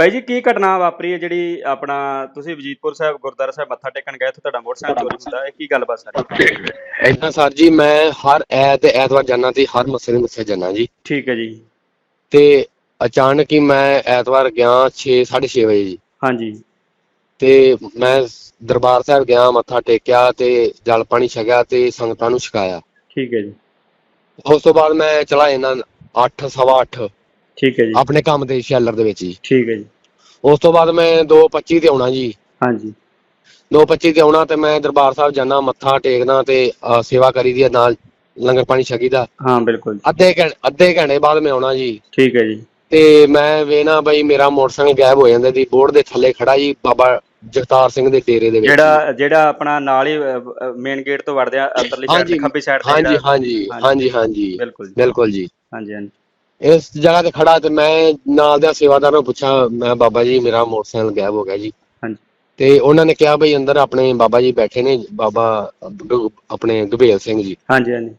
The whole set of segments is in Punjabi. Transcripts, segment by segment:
ਬਾਈ ਜੀ ਕੀ ਘਟਨਾ ਵਾਪਰੀ ਹੈ ਜਿਹੜੀ ਆਪਣਾ ਤੁਸੀਂ ਵਜੀਦਪੁਰ ਸਾਹਿਬ ਗੁਰਦੁਆਰਾ ਸਾਹਿਬ ਮੱਥਾ ਟੇਕਣ ਗਏ ਉੱਥੇ ਤੁਹਾਡਾ ਮੋਟਰਸਾਈਕਲ ਚੋਰੀ ਹੁੰਦਾ ਹੈ? ਕੀ ਗੱਲਬਾਤ ਸਾਰੀ? ਇਦਾਂ ਸਰ ਜੀ ਮੈਂ ਹਰ ਐਤ ਐਤਵਾਰ ਜਾਣਾ ਤੇ ਹਰ ਮੱਸੇ ਦੇ ਮੱਸੇ ਜਾਣਾ ਜੀ। ਠੀਕ ਹੈ ਜੀ। ਤੇ ਅਚਾਨਕ ਹੀ ਮੈਂ ਐਤਵਾਰ ਗਿਆ 6 6:30 ਵਜੇ ਜੀ। ਹਾਂਜੀ। ਤੇ ਮੈਂ ਦਰਬਾਰ ਸਾਹਿਬ ਗਿਆ ਮੱਥਾ ਟੇਕਿਆ ਤੇ ਜਲ ਪਾਣੀ ਛਕਿਆ ਤੇ ਸੰਗਤਾਂ ਨੂੰ ਛਕਾਇਆ। ਠੀਕ ਹੈ ਜੀ। ਉਸ ਤੋਂ ਬਾਅਦ ਮੈਂ ਚਲਾ ਇਹਨਾਂ 8 ਸਵਾ 8 ਠੀਕ ਹੈ ਜੀ। ਆਪਣੇ ਕੰਮ ਤੇ ਸ਼ੈਲਰ ਦੇ ਵਿੱਚ ਜੀ। ਠੀਕ ਹੈ ਜੀ। ਉਸ ਤੋਂ ਬਾਅਦ ਮੈਂ 2:25 ਤੇ ਆਉਣਾ ਜੀ। ਹਾਂਜੀ। 2:25 ਤੇ ਆਉਣਾ ਤੇ ਮੈਂ ਦਰਬਾਰ ਸਾਹਿਬ ਜਾਣਾ ਮੱਥਾ ਟੇਕਦਾ ਤੇ ਸੇਵਾ ਕਰੀ ਦੀ ਆ, ਨਾਲ ਲੰਗਰ ਪਾਣੀ ਛਕੀਦਾ ਹਾਂ ਬਿਲਕੁਲ ਜੀ। ਅੱਧੇ ਘੰ ਅੱਧੇ ਘੰਟੇ ਬਾਅਦ ਮੈਂ ਆਉਣਾ ਜੀ। ਠੀਕ ਹੈ ਜੀ। ਤੇ ਮੈਂ ਵੇਨਾ ਬਈ ਮੇਰਾ ਮੋਟਰਸਾਈਕਲ ਗਾਇਬ ਹੋ ਜਾਂਦਾ ਸੀ ਬੋਰਡ ਦੇ ਥੱਲੇ ਖੜਾ ਜੀ ਬਾਬਾ ਜਗਤਾਰ ਸਿੰਘ ਦੇ ਡੇਰੇ ਦੇ ਵਿੱਚ ਜਿਹੜਾ ਜਿਹੜਾ ਆਪਣਾ ਨਾਲ ਹੀ ਮੇਨ ਗੇਟ ਤੋਂ ਵੜਦੇ ਆ ਅੰਦਰਲੀ ਸਾਈਡ ਹਾਂਜੀ, ਖੱਬੀ ਸਾਈਡ ਤੇ ਹਾਂਜੀ ਜਿਹੜਾ- ਹਾਂਜੀ। ਹਾਂਜੀ ਹਾਂਜੀ। ਬਿਲਕੁਲ ਜੀ। ਬਿਲਕੁਲ ਜੀ। ਹਾਂਜੀ ਹਾਂਜੀ। ਇਸ ਜਗ੍ਹਾ ਤੇ ਖੜਾ ਤੇ ਮੈਂ ਨਾਲ ਦੇ ਸੇਵਾਦਾਰ ਨੂੰ ਪੁੱਛਿਆ ਮੈਂ ਬਾਬਾ ਜੀ ਮੇਰਾ ਮੋਟਰਸਾਈਕਲ ਗਾਇਬ ਹੋ ਗਿਆ ਜੀ। ਹਾਂਜੀ। ਤੇ ਉਹਨਾਂ ਨੇ ਕਿਹਾ ਬਈ ਅੰਦਰ ਆਪਣੇ ਬਾਬਾ ਜੀ ਬੈਠੇ ਨੇ ਬਾਬਾ ਆਪਣੇ ਦੁਬੇਲ ਸਿੰਘ ਜੀ। ਹਾਂਜੀ ਹਾਂਜੀ।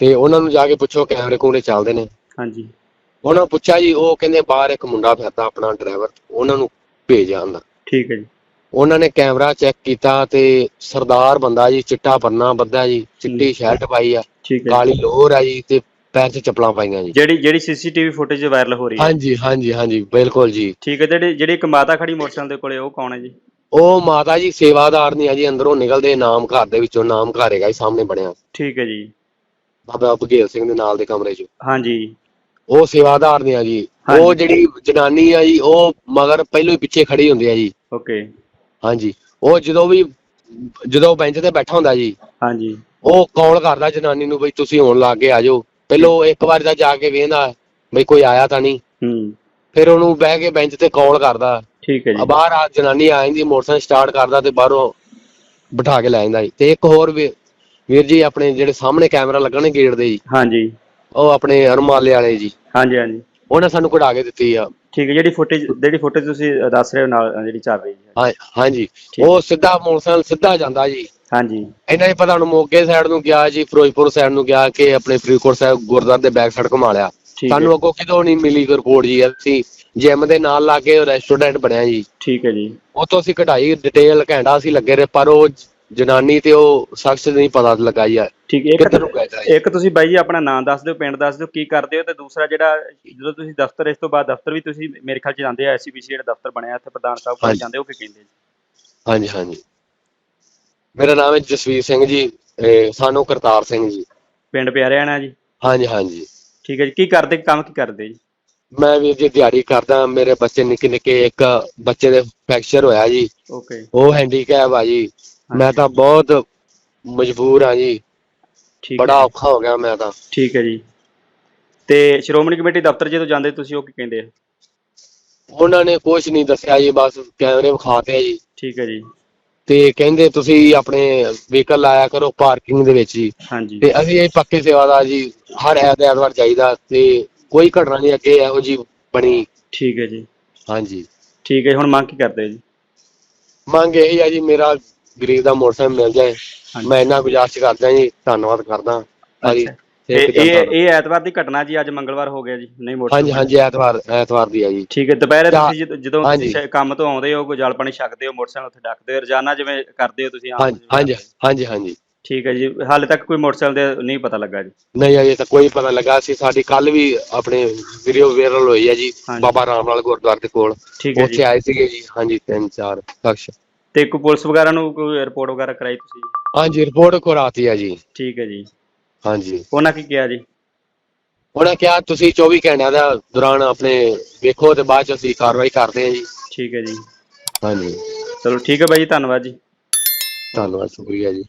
ਤੇ ਉਹਨਾਂ ਨੂੰ ਜਾ ਕੇ ਪੁੱਛੋ ਕੈਮਰੇ ਕੂਮਰੇ ਚੱਲਦੇ ਨੇ। ਹਾਂਜੀ। ਉਹਨਾਂ ਨੂੰ ਪੁੱਛਿਆ ਜੀ ਉਹ ਕਹਿੰਦੇ ਬਾਹਰ ਇੱਕ ਮੁੰਡਾ ਫਿਰਦਾ ਆਪਣਾ ਡਰਾਈਵਰ ਉਹਨਾਂ ਨੂੰ ਭੇਜਿਆ ਅੰਦਰ। ਠੀਕ ਹੈ ਜੀ। ਉਹਨਾਂ ਨੇ ਕੈਮਰਾ ਚੈੱਕ ਕੀਤਾ ਤੇ ਸਰਦਾਰ ਬੰਦਾ ਜੀ ਚਿੱਟਾ ਪੰਨਾ ਬੱਧਾ ਜੀ ਚਿੱਟੀ ਸ਼ਰਟ ਪਾਈ ਆ ਠੀਕ ਹੈ ਜੀ। ਕਾਲੀ ਲੋਹਰ ਆ ਜੀ ਤੇ ਪੈਰ 'ਚ ਚੱਪਲਾਂ ਪਾਈਆਂ ਜੀ। ਜਿਹੜੀ ਜਿਹੜੀ ਸੀਸੀਟੀਵੀ ਫੁਟੇਜ ਵਾਇਰਲ ਹੋ ਰਹੀ ਹੈ? ਹਾਂਜੀ ਹਾਂਜੀ ਹਾਂਜੀ ਬਿਲਕੁਲ ਜੀ। ਠੀਕ ਹੈ ਜਿਹੜੀ ਜਿਹੜੀ ਇੱਕ ਮਾਤਾ ਖੜੀ ਮੋਟਰਸਾਈਕਲ ਦੇ ਕੋਲੇ ਉਹ ਕੌਣ ਹੈ ਜੀ? ਉਹ ਮਾਤਾ ਜੀ ਸੇਵਾਦਾਰ ਨਹੀਂ ਆ ਜੀ ਅੰਦਰੋਂ ਨਿਕਲਦੇ ਨਾਮ ਘਰ ਦੇ ਵਿੱਚੋਂ ਨਾਮ ਘਰ ਹੈਗਾ ਜੀ ਸਾਹਮਣੇ ਬਣਿਆ। ਠੀਕ ਹੈ ਜੀ। ਬਾਬਾ ਬਘੇਲ ਸਿੰਘ ਦੇ ਨਾਲ ਦੇ ਕਮਰੇ 'ਚ। ਹਾਂਜੀ। ਉਹ ਸੇਵਾਦਾਰ ਨੇ ਆ ਜੀ। ਹਾਂਜੀ। ਉਹ ਜਿਹੜੀ ਜਨਾਨੀ ਆ ਜੀ ਉਹ ਮਗਰ ਪਹਿਲੋਂ ਹੀ ਪਿੱਛੇ ਖੜੀ ਹੁੰਦੀ ਆ ਜੀ। ਓਕੇ। ਹਾਂਜੀ। ਉਹ ਜਦੋਂ ਵੀ ਜਦੋਂ ਬੈਂਚ ਤੇ ਬੈਠਾ ਹੁੰਦਾ ਜੀ ਹਾਂਜੀ। ਉਹ ਕਾਲ ਕਰਦਾ ਜਨਾਨੀ ਨੂੰ ਬਈ ਤੁਸੀਂ ਹੁਣ ਲਾ ਕੇ ਆ ਜਾਓ। ਪਹਿਲੋਂ ਇੱਕ ਵਾਰ ਤਾਂ ਜਾ ਕੇ ਵੇਖਦਾ ਬਈ ਕੋਈ ਆਇਆ ਤਾਂ ਨਹੀਂ। ਹੂੰ। ਫਿਰ ਉਹਨੂੰ ਬਹਿ ਕੇ ਬੈਂਚ ਤੇ ਕਾਲ ਕਰਦਾ। ਠੀਕ ਹੈ ਜੀ। ਬਾਹਰ ਆ ਜਨਾਨੀ ਆ ਜਾਂਦੀ ਮੋਟਰਸਾਈਕਲ ਸਟਾਰਟ ਕਰਦਾ ਤੇ ਬਾਹਰੋਂ ਬਿਠਾ ਕੇ ਲੈ ਜਾਂਦਾ ਜੀ। ਤੇ ਇੱਕ ਹੋਰ ਵੀ ਵੀਰ ਜੀ ਆਪਣੇ ਜਿਹੜੇ ਸਾਹਮਣੇ ਕੈਮਰਾ ਲੱਗਣੇ ਗੇਟ ਦੇ ਜੀ ਹਾਂਜੀ। ਉਹ ਆਪਣੇ ਅਰਮਾਲੇ ਵਾਲੇ ਜੀ। ਹਾਂਜੀ ਹਾਂਜੀ। ਉਹਨੇ ਸਾਨੂੰ ਕਢਾ ਕੇ ਦਿੱਤੀ ਆ। ਠੀਕ ਹੈ ਜਿਹੜੀ ਫੁਟੇਜ ਜਿਹੜੀ ਫੁਟੇਜ ਤੁਸੀਂ ਦੱਸ ਰਹੇ ਹੋ ਨਾਲ ਜਿਹੜੀ ਚੱਲ ਰਹੀ ਹੈ। ਹਾਂ ਹਾਂਜੀ। ਉਹ ਸਿੱਧਾ ਮੋਟਰਸਾਈਕਲ ਸਿੱਧਾ ਜਾਂਦਾ ਜੀ। ਹਾਂਜੀ। ਇਹਨਾਂ ਨੇ ਪਤਾ ਹੁਣ ਮੋਗੇ ਸਾਈਡ ਨੂੰ ਗਿਆ ਜੀ ਫਿਰੋਜ਼ਪੁਰ ਸਾਈਡ ਨੂੰ ਗਿਆ ਕਿ ਆਪਣੇ ਫਰੀਦਕੋਟ ਸਾਹਿਬ ਗੁਰਦੁਆਰੇ ਦੇ ਬੈਕ ਸਾਈਡ ਘੁਮਾ ਲਿਆ। ਸਾਨੂੰ ਅੱਗੋਂ ਕਿਤੋਂ ਨਹੀਂ ਮਿਲੀ ਰਿਪੋਰਟ ਜੀ ਅਸੀਂ ਜਿਮ ਦੇ ਨਾਲ ਲਾ ਕੇ ਰੈਸਟੋਰੈਂਟ ਬਣਿਆ ਜੀ। ਠੀਕ ਹੈ ਜੀ। ਉੱਥੋਂ ਅਸੀਂ ਕਢਾਈ ਡਿਟੇਲ ਘੈਂਟਾ ਅਸੀਂ ਲੱਗੇ ਰਹੇ ਪਰ ਉਹ ਜਨਾਨੀ ਤੇ ਉਹ ਸ਼ਖਸ ਨਹੀਂ ਪਤਾ ਲੱਗਾ ਜੀ ਠੀਕ ਹੈ ਕਿੱਧਰ ਨੂੰ ਇੱਕ ਇੱਕ ਤੁਸੀਂ ਬਾਈ ਜੀ ਆਪਣਾ ਨਾਮ ਦੱਸ ਦਿਓ ਪਿੰਡ ਦੱਸ ਦਿਓ ਕੀ ਕਰਦੇ ਹੋ ਤੇ ਦੂਸਰਾ ਜਿਹੜਾ ਜਦੋਂ ਤੁਸੀਂ ਦਫ਼ਤਰ ਇਸ ਤੋਂ ਬਾਅਦ ਦਫ਼ਤਰ ਵੀ ਤੁਸੀਂ ਮੇਰੇ ਖਿਆਲ ਚ ਜਾਂਦੇ ਆ ਐਸਸੀਬੀਸੀ ਜਿਹੜਾ ਦਫ਼ਤਰ ਬਣਿਆ ਇੱਥੇ ਪ੍ਰਧਾਨ ਸਾਹਿਬ ਕੋਲ ਹਾਂਜੀ। ਜਾਂਦੇ ਹੋ ਕੀ ਕਹਿੰਦੇ ਜੀ? ਹਾਂਜੀ ਹਾਂਜੀ। ਮੇਰਾ ਨਾਮ ਹੈ ਜਸਵੀਰ ਸਿੰਘ ਜੀ ਇਹ ਸਾਨੂੰ ਕਰਤਾਰ ਸਿੰਘ ਜੀ। ਪਿੰਡ ਪਿਆਰਿਆਣਾ ਜੀ? ਹਾਂਜੀ ਹਾਂਜੀ। ਠੀਕ ਹੈ ਜੀ ਕੀ ਕਰਦੇ ਕੰਮ ਕੀ ਕਰਦੇ ਜੀ? ਮੈਂ ਵੀਰ ਜੀ ਦਿਹਾੜੀ ਕਰਦਾ ਮੇਰੇ ਬੱਚੇ ਨਿੱਕੇ ਨਿੱਕੇ ਇੱਕ ਬੱਚੇ ਦੇ ਫ੍ਰੈਕਚਰ ਹੋਇਆ ਜੀ। ਓਕੇ। ਉਹ ਹੈਂਡੀਕੈਪ ਆ ਜੀ। ਮੈਂ ਤਾਂ ਬਹੁਤ ਮਜਬੂਰ ਆ ਜੀ। ਠੀਕ ਬੜਾ ਹੈ ਔਖਾ ਹੋ ਗਿਆ ਮੈਂ ਤਾਂ। ਠੀਕ ਹੈ ਜੀ। ਤੇ ਸ਼੍ਰੋਮਣੀ ਕਮੇਟੀ ਦਫ਼ਤਰ ਜਦੋਂ ਜਾਂਦੇ ਤੁਸੀਂ ਉਹ ਕੀ ਕਹਿੰਦੇ ਆ? ਉਹਨਾਂ ਨੇ ਕੁਝ ਨਹੀਂ ਦੱਸਿਆ ਜੀ ਬਸ ਕੈਮਰੇ ਵਿਖਾਤੇ ਜੀ। ਠੀਕ ਹੈ ਜੀ। ਤੇ ਕਹਿੰਦੇ ਤੁਸੀਂ ਆਪਣੇ ਵਹੀਕਲ ਲਾਇਆ ਕਰੋ ਪਾਰਕਿੰਗ ਦੇ ਵਿੱਚ ਜੀ। ਹਾਂਜੀ। ਤੇ ਅਸੀਂ ਇਹ ਪੱਕੇ ਸੇਵਾਦਾਰ ਜੀ ਹਰ ਐਤ ਐਤਵਾਰ ਚਾਹੀਦਾ ਤੇ ਕੋਈ ਘਟਨਾ ਨਹੀਂ ਅੱਗੇ ਇਹੋ ਜੀ ਬਣੀ। ਠੀਕ ਹੈ ਜੀ। ਹਾਂਜੀ। ਠੀਕ ਹੈ ਜੀ, ਹੁਣ ਮੰਗ ਕੀ ਕਰਦੇ ਹੋ ਜੀ? ਮੰਗ ਇਹ ਆ ਜੀ ਮੇਰਾ ਗਰੀਬ ਦਾ ਮੋਟਰਸਾਈਕਲ ਮਿਲ ਜਾਏ ਹਾਂਜੀ। ਮੈਂ ਇੰਨਾ ਗੁਜ਼ਾਰਿਸ਼ ਕਰਦਾ ਜੀ ਧੰਨਵਾਦ ਕਰਦਾ ਸਾਰੀ ਅੱਛਾ। ਇਹ ਜਨਤਾ ਇਹ ਦਾ। ਇਹ ਐਤਵਾਰ ਦੀ ਘਟਨਾ ਜੀ ਅੱਜ ਮੰਗਲਵਾਰ ਹੋ ਗਿਆ ਜੀ ਨਹੀਂ ਮੋਟਰ ਹਾਂਜੀ ਹਾਂਜੀ ਐਤਵਾਰ ਐਤਵਾਰ ਦੀ ਆ ਜੀ ਠੀਕ ਹੈ ਦੁਪਹਿਰੇ ਤੁਸੀਂ ਜਦ- ਜਦੋਂ ਹਾਂਜੀ। ਤੁਸੀਂ ਸ਼ਾਇਦ ਕੰਮ ਤੋਂ ਆਉਂਦੇ ਹੋ ਕੋਈ ਜਲ ਪਾਣੀ ਛਕਦੇ ਹੋ ਮੋਟਰਸਾਈਕਲ ਉੱਥੇ ਡੱਕਦੇ ਹੋ ਰੋਜ਼ਾਨਾ ਜਿਵੇਂ ਕਰਦੇ ਹੋ ਤੁਸੀਂ ਆਮ ਹਾਂਜੀ ਜਿਵੇਂ ਹਾਂਜੀ। ਹਾਂਜੀ ਹਾਂਜੀ ਠੀਕ ਹੈ ਜੀ ਹਾਲੇ ਤੱਕ ਕੋਈ ਮੋਟਰਸਾਈਕਲ ਦੇ ਨਹੀਂ ਪਤਾ ਲੱਗਾ ਜੀ ਨਹੀਂ ਅਜੇ ਤਾਂ ਕੋਈ ਪਤਾ ਲੱਗਾ ਸੀ ਸਾਡੀ ਕੱਲ ਵੀ ਆਪਣੇ ਵੀਡੀਓ ਵਾਇਰਲ ਹੋਈ ਹੈ ਜੀ ਹਾਂਜੀ। ਬਾਬਾ ਰਾਮ ਲਾਲ ਗੁਰਦੁਆਰੇ ਦੇ ਕੋਲ ਠੀਕ ਹੈ ਉੱਥੇ ਆਏ ਸੀਗੇ ਜੀ ਹਾਂਜੀ ਤਿੰਨ ਚਾਰ ਸ਼ਖਸ ਤੇ ਕੋਈ ਪੁਲਿਸ ਵਗੈਰਾ ਨੂੰ ਕੋਈ ਰਿਪੋਰਟ ਵਗੈਰਾ ਕਰਾਈ ਤੁਸੀਂ? ਹਾਂਜੀ ਰਿਪੋਰਟ ਕਰਾਤੀ ਹੈ ਜੀ। ਠੀਕ ਹੈ ਜੀ। ਹਾਂਜੀ। ਉਹਨਾਂ ਕੀ ਕਿਹਾ ਜੀ? ਉਹਨਾਂ ਕਿਹਾ ਤੁਸੀਂ 24 ਘੰਟਿਆਂ ਦਾ ਦੌਰਾਨ ਆਪਣੇ ਵੇਖੋ ਤੇ ਬਾਅਦ ਚ ਅਸੀਂ ਕਾਰਵਾਈ ਕਰਦੇ ਹਾਂ ਜੀ। ਠੀਕ ਹੈ ਜੀ। ਹਾਂਜੀ। ਚਲੋ ਠੀਕ ਹੈ ਬਾਈ ਜੀ ਧੰਨਵਾਦ ਜੀ। ਧੰਨਵਾਦ ਸ਼ੁਕਰੀਆ ਜੀ।